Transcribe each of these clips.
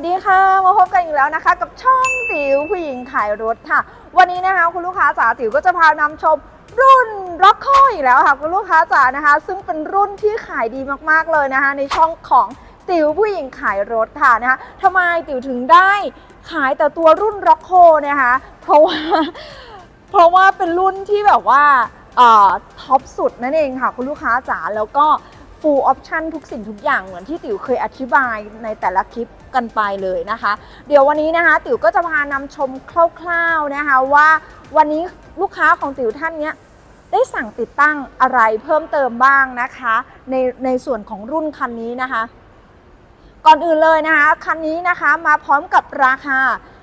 สวัสดีค่ะ มาพบกันอีกแล้วนะคะ กับช่องติ๋วผู้หญิงขายรถค่ะ วันนี้นะคะคุณลูกค้าจ๋าติ๋วก็จะพานำชมรุ่นร็อกโคอีกแล้วค่ะคุณลูกค้าจ๋านะคะ ซึ่งเป็นรุ่นที่ขายดีมากๆเลยนะคะ ในช่องของติ๋วผู้หญิงขายรถค่ะนะคะทำไมติ๋วถึงได้ขายแต่ตัวรุ่นร็อกโคนะคะ เพราะว่าเพราะว่าเป็นรุ่นที่แบบว่าท็อปสุดนั่นเองค่ะ คุณลูกค้าจ๋าแล้วก็ full option ทุกสิ่งทุกอย่างเหมือนที่ติ๋วเคยอธิบายในแต่ละคลิป กันไปเลยนะคะ เดี๋ยววันนี้นะคะ ติ๋วก็จะพานำชมคร่าวๆนะคะว่าวันนี้ลูกค้าของติ๋วท่านเนี้ยได้สั่งติดตั้งอะไรเพิ่มเติมบ้างนะคะ ในในส่วนของรุ่นคันนี้นะคะ ก่อนอื่นเลยนะคะคันนี้นะคะมาพร้อมกับราคา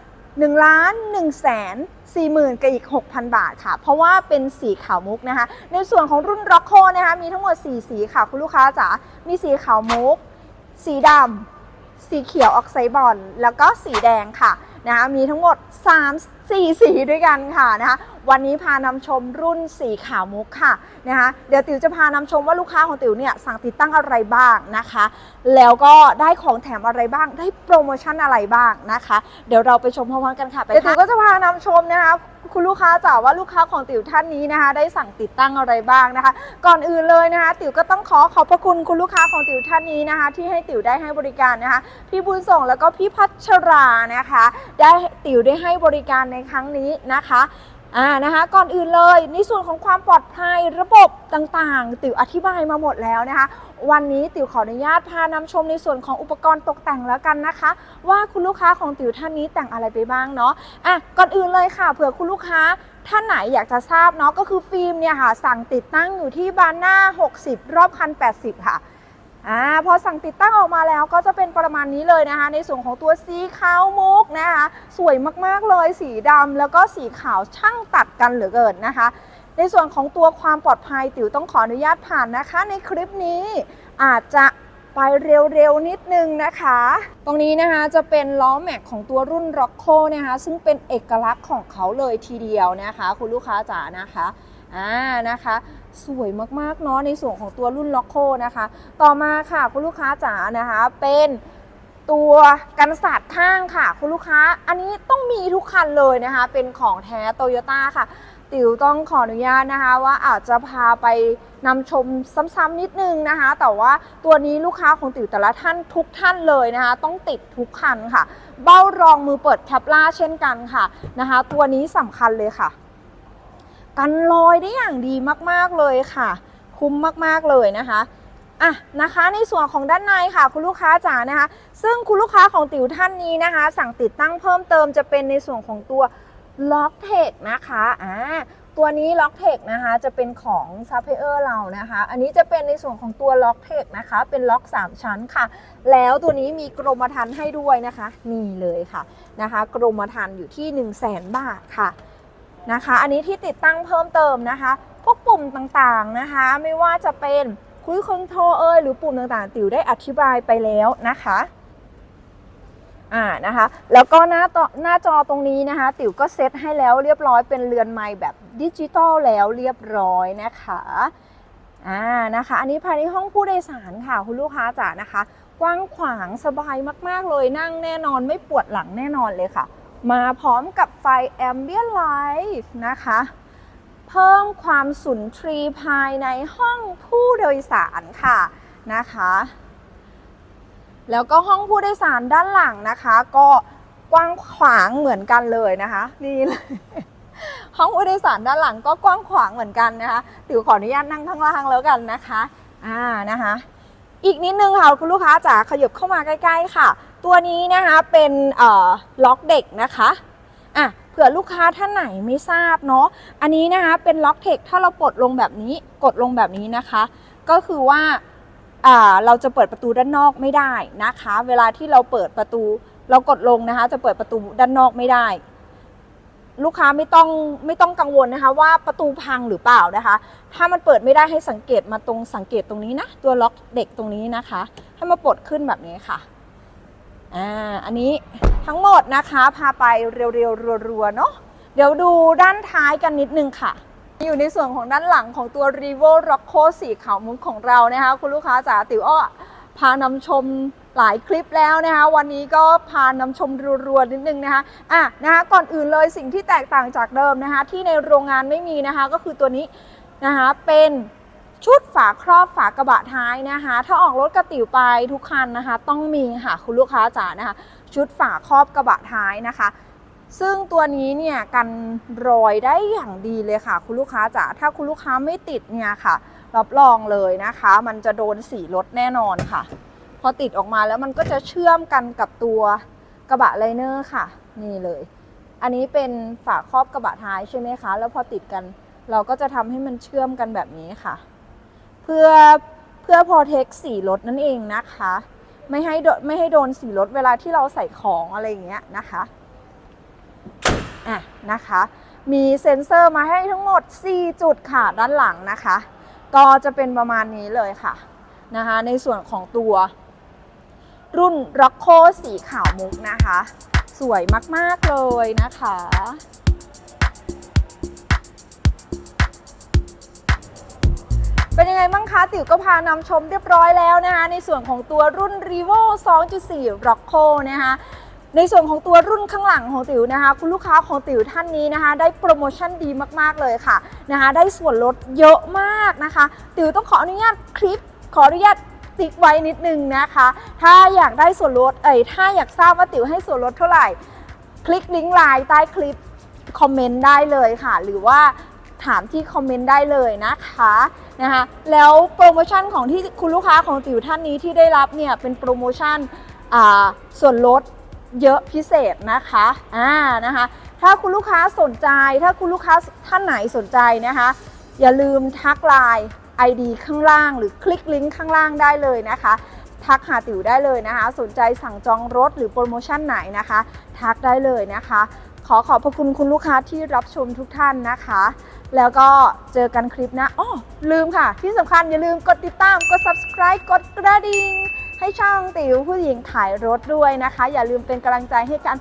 1ล้าน1แสน4หมื่นกับอีก 6,000 บาทค่ะ เพราะว่าเป็นสีขาวมุกนะคะ ในส่วนของรุ่น r o c k o นะคะ มีทั้งหมด 4 สีค่ะ คุณลูกค้าจ๋ามีสีขาวมุก สีดำ สีเขียวออกไซบอลแล้วก็สีแดงค่ะนะคะมีทั้งหมด 3 4 สีด้วยกันค่ะนะคะวันนี้พานำชมรุ่นสีขาวมุกค่ะนะคะเดี๋ยวติ๋วจะพานำชมว่าลูกค้าของติ๋วเนี่ยสั่งติดตั้งอะไรบ้างนะคะ แล้วก็ได้ของแถมอะไรบ้าง ได้โปรโมชั่นอะไรบ้างนะคะ เดี๋ยวเราไปชมพร้อมๆกันค่ะไปค่ะเดี๋ยวติ๋วก็จะพานำชมนะคะ คุณลูกค้าจ๋าว่าลูกค้าของติ๋วท่านนี้นะคะ ได้สั่งติดตั้งอะไรบ้างนะคะ ก่อนอื่นเลยนะคะ ติ๋วก็ต้องขอขอบพระคุณคุณลูกค้าของติ๋วท่านนี้นะคะ ที่ให้ติ๋วได้ให้บริการนะคะพี่บุญส่งแล้วก็พี่พัชรานะคะ ได้ติ๋วได้ให้บริการในครั้งนี้นะคะอ่านะคะก่อนอื่นเลยในส่วนของความปลอดภัยระบบต่างๆ ติ๋วอธิบายมาหมดแล้วนะคะ วันนี้ติ๋วขออนุญาตพานำชมในส่วนของอุปกรณ์ตกแต่งแล้วกันนะคะ ว่าคุณลูกค้าของติ๋วท่านนี้แต่งอะไรไปบ้างเนาะอะก่อนอื่นเลยค่ะเผื่อคุณลูกค้าท่านไหนอยากจะทราบเนาะก็คือฟิล์มเนี่ยค่ะ สั่งติดตั้งอยู่ที่บานหน้า 60 รอบคัน 80 ค่ะอ่าพอสั่งติดตั้งออกมาแล้วก็จะเป็นประมาณนี้เลยนะคะ ในส่วนของตัวสีขาวมุกนะคะ สวยมากๆเลยสีดำแล้วก็สีขาวช่างตัดกันเหลือเกินนะคะ ในส่วนของตัวความปลอดภัยติ๋วต้องขออนุญาตผ่านนะคะ ในคลิปนี้อาจจะไปเร็วๆนิดนึงนะคะ ตรงนี้นะคะจะเป็นล้อแม็กของตัวรุ่น r o c k o นะคะ ซึ่งเป็นเอกลักษณ์ของเขาเลยทีเดียวนะคะ คุณลูกค้าจ๋านะคะอ่านะคะ สวยมากๆเนาะในส่วนของตัวรุ่น r o c k o นะคะ ต่อมาค่ะคุณลูกค้าจ๋านะคะ เป็นตัวกันศาสตร์ข้างค่ะ คุณลูกค้า อันนี้ต้องมีทุกคันเลยนะคะ เป็นของแท้โตโยต้าค่ะ ติ๋วต้องขออนุญาตนะคะว่าอาจจะพาไปนำชมซ้ำๆนิดนึงนะคะ แต่ว่าตัวนี้ลูกค้าของติ๋วแต่ละท่านทุกท่านเลยนะคะ ต้องติดทุกคันค่ะ เบ้ารองมือเปิดแคปล่าเช่นกันค่ะนะคะ ตัวนี้สำคัญเลยค่ะ กันรอยได้อย่างดีมากๆเลยค่ะ คุ้มมากๆเลยนะคะอะนะคะในส่วนของด้านในค่ะ คุณลูกค้าจ๋านะคะ ซึ่งคุณลูกค้าของติ๋วท่านนี้นะคะ สั่งติดตั้งเพิ่มเติมจะเป็นในส่วนของตัว ล็อกเทคนะคะอ่าตัวนี้ล็อกเทคนะคะจะเป็นของซัพพลายเออร์เรานะคะ อันนี้จะเป็นในส่วนของตัวล็อกเทคนะคะ เป็นล็อก 3 ชั้นค่ะ แล้วตัวนี้มีกรมธรรม์ให้ด้วยนะคะ นี่เลยค่ะนะคะ กรมธรรม์อยู่ที่ 1 0 0 0 0แสนบาทค่ะนะคะ อันนี้ที่ติดตั้งเพิ่มเติมนะคะ พวกปุ่มต่างๆนะคะ ไม่ว่าจะเป็นคุยคอนโทรเอยหรือปุ่มต่างๆ ติ๋วได้อธิบายไปแล้วนะคะ อ่านะคะ แล้วก็หน้าต่อหน้าจอตรงนี้นะคะ ติ๋วก็เซตให้แล้วเรียบร้อยเป็นเรือนไม้แบบดิจิตอลแล้วเรียบร้อยนะคะอ่านะคะ อันนี้ภายในห้องผู้โดยสารค่ะคุณลูกค้าจ๋านะคะ กว้างขวางสบายมากๆเลยนั่งแน่นอนไม่ปวดหลังแน่นอนเลยค่ะ มาพร้อมกับไฟ Ambient Light นะคะเพิ่มความสุนทรีภายในห้องผู้โดยสารค่ะนะคะ แล้วก็ห้องผู้โดยสารด้านหลังนะคะ ก็กว้างขวางเหมือนกันเลยนะคะนี่เลยห้องผู้โดยสารด้านหลังก็กว้างขวางเหมือนกันนะคะติ๋วขออนุญาตนั่งข้างล่างแล้วกันนะคะอ่านะคะ อีกนิดนึงค่ะคุณลูกค้าจ๋าขยับเข้ามาใกล้ ๆ ค่ะ ตัวนี้นะคะเป็นล็อกเด็กนะคะอะเผื่อลูกค้าท่านไหนไม่ทราบเนาะอันนี้นะคะเป็นล็อกเทคถ้าเราปลดลงแบบนี้กดลงแบบนี้นะคะ ก็คือว่า เราจะเปิดประตูด้านนอกไม่ได้นะคะ เวลาที่เราเปิดประตูเรากดลงนะคะ จะเปิดประตูด้านนอกไม่ได้ ลูกค้าไม่ต้องไม่ต้องกังวลนะคะ ว่าประตูพังหรือเปล่านะคะ ถ้ามันเปิดไม่ได้ให้สังเกตมาตรงสังเกตตรงนี้นะตัวล็อกเด็กตรงนี้นะคะ ให้มาปลดขึ้นแบบนี้ค่ะอ่าอันนี้ทั้งหมดนะคะพาไปเร็วๆรัวๆเนาะเดี๋ยวดูด้านท้ายกันนิดนึงค่ะ อยู่ในส่วนของด้านหลังของตัว r e v o r o c k o สีขาวมุกของเรานะคะ คุณลูกค้าจ๋าติ๋วอ้อพานำชมหลายคลิปแล้วนะคะ วันนี้ก็พานำชมรัวๆนิดนึงนะคะอะนะคะก่อนอื่นเลยสิ่งที่แตกต่างจากเดิมนะคะ ที่ในโรงงานไม่มีนะคะ ก็คือตัวนี้นะคะเป็นชุดฝาครอบฝากระบะท้ายนะคะ ถ้าออกรถกระติ๋วไปทุกคันนะคะ ต้องมีค่ะคุณลูกค้าจ๋านะคะ ชุดฝาครอบกระบะท้ายนะคะ ซึ่งตัวนี้เนี่ยกันรอยได้อย่างดีเลยค่ะ คุณลูกค้าจ๋าถ้าคุณลูกค้าไม่ติดเนี่ยค่ะ รับรองเลยนะคะ มันจะโดนสีรถแน่นอนค่ะ พอติดออกมาแล้วมันก็จะเชื่อมกันกับตัวกระบะไลเนอร์ค่ะ นี่เลย อันนี้เป็นฝาครอบกระบะท้ายใช่ไหมคะ แล้วพอติดกันเราก็จะทำให้มันเชื่อมกันแบบนี้ค่ะ เพื่อเพื่อพอเทคสีรถนั่นเองนะคะ ไม่ให้โดไม่ให้โดนสีรถเวลาที่เราใส่ของอะไรอย่างเงี้ยนะคะ อะนะคะ มีเซ็นเซอร์มาให้ทั้งหมด 4 จุดค่ะด้านหลังนะคะ ก็จะเป็นประมาณนี้เลยค่ะนะคะ ในส่วนของตัว รุ่น r o c c o สีขาวมุกนะคะ สวยมาก ๆ เลยนะคะเป็นยังไงบ้างคะ ติ๋วก็พานำชมเรียบร้อยแล้วนะคะ ในส่วนของตัวรุ่น r e v o 2.4 r o c c o นะคะ ในส่วนของตัวรุ่นข้างหลังของติ๋วนะคะ คุณลูกค้าของติ๋วท่านนี้นะคะ ได้โปรโมชั่นดีมากๆเลยค่ะนะคะได้ส่วนลดเยอะมากนะคะ ติ๋วต้องขออนุญาตคลิปขออนุญาตติ๊กไว้นิดนึงนะคะ ถ้าอยากได้ส่วนลดเอ้ยถ้าอยากทราบว่าติ๋วให้ส่วนลดเท่าไหร่ คลิกลิงก์ไลน์ใต้คลิปคอมเมนต์ได้เลยค่ะ หรือว่าถามที่คอมเมนต์ได้เลยนะคะนะคะแล้วโปรโมชั่นของที่คุณลูกค้าของติ๋วท่านนี้ที่ได้รับเนี่ยเป็นโปรโมชั่นส่วนลด เยอะพิเศษนะคะอ่านะคะ ถ้าคุณลูกค้าสนใจ ถ้าคุณลูกค้าท่านไหนสนใจนะคะ อย่าลืมทักไลน์ ID ข้างล่าง หรือคลิกลิงก์ข้างล่างได้เลยนะคะทักหาติ๋วได้เลยนะคะ สนใจสั่งจองรถหรือโปรโมชั่นไหนนะคะ ทักได้เลยนะคะ ขอขอบพระคุณคุณลูกค้าที่รับชมทุกท่านนะคะ แล้วก็เจอกันคลิปหนะอ้อลืมค่ะ ที่สำคัญอย่าลืมกดติดตาม กด subscribe กดกระดิ่ง ให้ช่องติ๋วผู้หญิงถ่ายรถด้วยนะคะ อย่าลืมเป็นกำลังใจให้กัน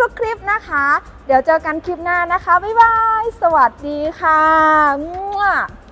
ทุกๆ คลิปนะคะ เดี๋ยวเจอกันคลิปหน้านะคะ บ๊ายบาย สวัสดีค่ะ